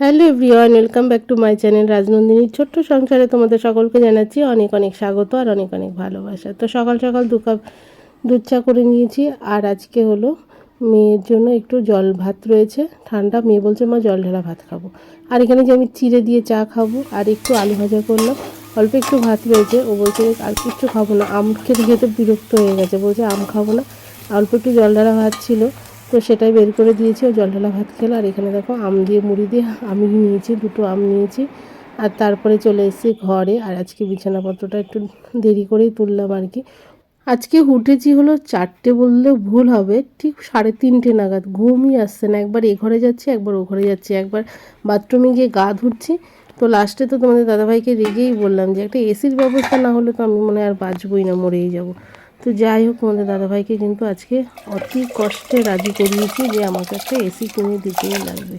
Hello everyone, welcome back to my channel রাজনন্দিনীর ছোট্ট সংসারে তোমাদের সকলকে জানাচ্ছি অনেক অনেক স্বাগত আর অনেক অনেক ভালোবাসা। তো সকাল সকাল দু কাপ দুধ চা করে নিয়েছি আর আজকে হলো মেয়ের জন্য একটু জল ভাত রয়েছে, ঠান্ডা, মেয়ে বলছে, মা, জল ঢালা ভাত খাব। আর এখানে যে আমি চিড়ে দিয়ে চা খাব আর একটু আলু ভাজা করলাম, অল্প একটু ভাত রয়েছে। ও বলছে আর কিচ্ছু খাব না। আম খেতে খেতে বিরক্ত হয়ে গেছে, বলছে, আম খাব না। অল্প একটু জল ঢালা ভাত ছিল। তো সেটাই বের করে দিয়েছি, ও জল ঢালা ভাত খেলো। আর এখানে দেখো আম দিয়ে মুড়ি দিয়ে আমি নিয়েছি, দুটো আম নিয়েছি। আর তারপরে চলে এসেছি ঘরে। আর আজকে বিছানাপত্রটা একটু দেরি করেই তুললাম আর কি। আজকে উঠেছি হলো চারটে বললে ভুল হবে, ঠিক সাড়ে তিনটে নাগাদ। ঘুমই আসছে না। একবার এ ঘরে যাচ্ছি, একবার ও ঘরে যাচ্ছি। একবার বাথরুমে গিয়ে গা ধুচ্ছি। তো লাস্টে তো তোমাদের দাদাভাইকে রেগেই বললাম যে, একটা এসির ব্যবস্থা না হলে তো আমি মনে আর বাঁচবই না, মরেই যাব। তো যাই হোক তোমাদের দাদাভাইকে কিন্তু আজকে অতি কষ্টে রাজি করিয়েছি যে আমাকে একটা এসি কিনে দিতেই লাগবে।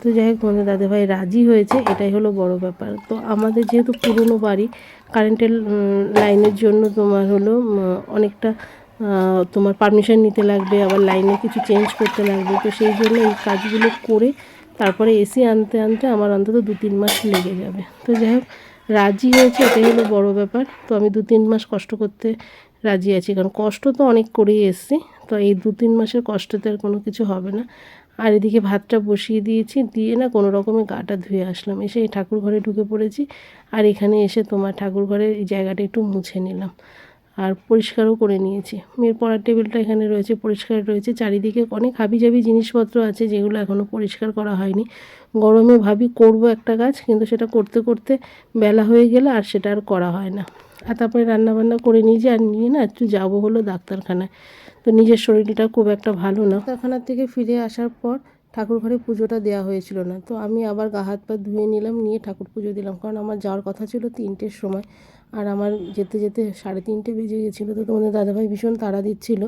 তো যাই হোক তোমাদের দাদাভাই রাজি হয়েছে, এটাই হলো বড় ব্যাপার। তো আমাদের যেহেতু পুরনো বাড়ি কারেন্টের লাইনের জন্য তোমার হলো অনেকটা তোমার পারমিশন নিতে লাগবে, আবার লাইনে কিছু চেঞ্জ করতে লাগবে। তো সেই জন্য এই কাজগুলো করে তারপরে এসি আনতে আনতে আমার অন্তত দু তিন মাস লেগে যাবে। তো যাই হোক রাজি হয়েছে, এটাই হলো বড় ব্যাপার। তো আমি দু তিন মাস কষ্ট করতে রাজি আছি, কারণ কষ্ট তো অনেক করেই এসছি। তো এই দু তিন মাসের কষ্টতে আর কোনো কিছু হবে না। আর এদিকে ভাতটা বসিয়ে দিয়েছি, দিয়ে না কোনো রকমে গাটা ধুয়ে আসলাম। এসে এই ঠাকুর ঘরে ঢুকে পড়েছি, আর এখানে এসে তোমার ঠাকুর ঘরের এই জায়গাটা একটু মুছে নিলাম। আর পরিষ্কারও করে নিয়েছি। মেয়ের পড়ার টেবিলটা এখানে রয়েছে, পরিষ্কার রয়েছে। চারিদিকে অনেক হাবিজাবি জিনিসপত্র আছে যেগুলো এখনও পরিষ্কার করা হয়নি। গরমে ভাবি করব একটা কাজ কিন্তু সেটা করতে করতে বেলা হয়ে গেলে আর সেটা আর করা হয় না। আর তারপরে রান্নাবান্না করে নিয়েছি আর নিয়ে না একটু যাব হলো ডাক্তারখানায়। তো নিজের শরীরটা খুব একটা ভালো না। ডাক্তারখানার থেকে ফিরে আসার পর ঠাকুর ঘরে পুজোটা দেওয়া হয়েছিল না। তো আমি আবার গা হাত পা ধুয়ে নিলাম নিয়ে ঠাকুর পুজো দিলাম। কারণ আমার যাওয়ার কথা ছিল তিনটের সময়। আর আমার যেতে যেতে সাড়ে তিনটে বেজে গেছিল। তো তোমাদের দাদাভাই ভীষণ তাড়া দিচ্ছিল।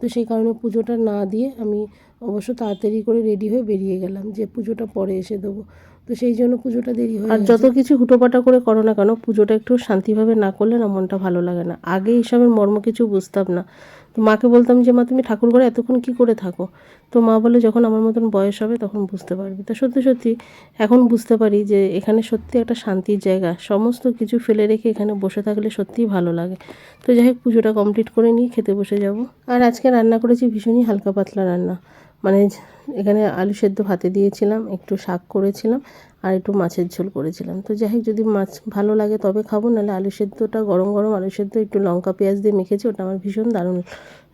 তো সেই কারণে পুজোটা না দিয়ে আমি অবশ্য তাড়াতাড়ি করে রেডি হয়ে বেরিয়ে গেলাম যে পুজোটা পরে এসে দেবো। তো সেই জন্য পুজোটা দেরি হয় আর যত কিছু হুটোপাটা করে করো না কেন পুজোটা একটু শান্তিভাবে না করলে না মনটা ভালো লাগে না। আগে এইসবের মর্ম কিছু বুঝতাম না। তো মাকে বলতাম যে, মা, তুমি ঠাকুর ঘরে এতক্ষণ কি করে থাকো? তো মা বলে যখন আমার মতন বয়স হবে তখন বুঝতে পারবি। তো সত্যি সত্যি এখন বুঝতে পারি যে, এখানে সত্যি একটা শান্তির জায়গা। সমস্ত কিছু ফেলে রেখে এখানে বসে থাকলে সত্যিই ভালো লাগে। তো যাই হোক, পুজোটা কমপ্লিট করে নিয়ে খেতে বসে যাব। আর আজকে রান্না করেছি ভীষণই হালকা পাতলা রান্না। মানে এখানে আলু সেদ্ধ ভাতে দিয়েছিলাম, একটু শাক করেছিলাম আর একটু মাছের ঝোল করেছিলাম। তো যাই হোক, যদি মাছ ভালো লাগে তবে খাব, নাহলে আলু সেদ্ধটা গরম গরম, আলু সেদ্ধ একটু লঙ্কা পেঁয়াজ দিয়ে মেখেছি, ওটা আমার ভীষণ দারুণ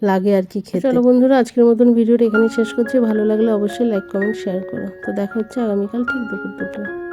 লাগে আর কি খেতে। চলো বন্ধুরা, আজকের মতন ভিডিওটা এখানে শেষ করছি। ভালো লাগলে অবশ্যই লাইক কমেন্ট শেয়ার করো। তো দেখা হচ্ছে আগামীকাল ঠিক দুপুর দুটো।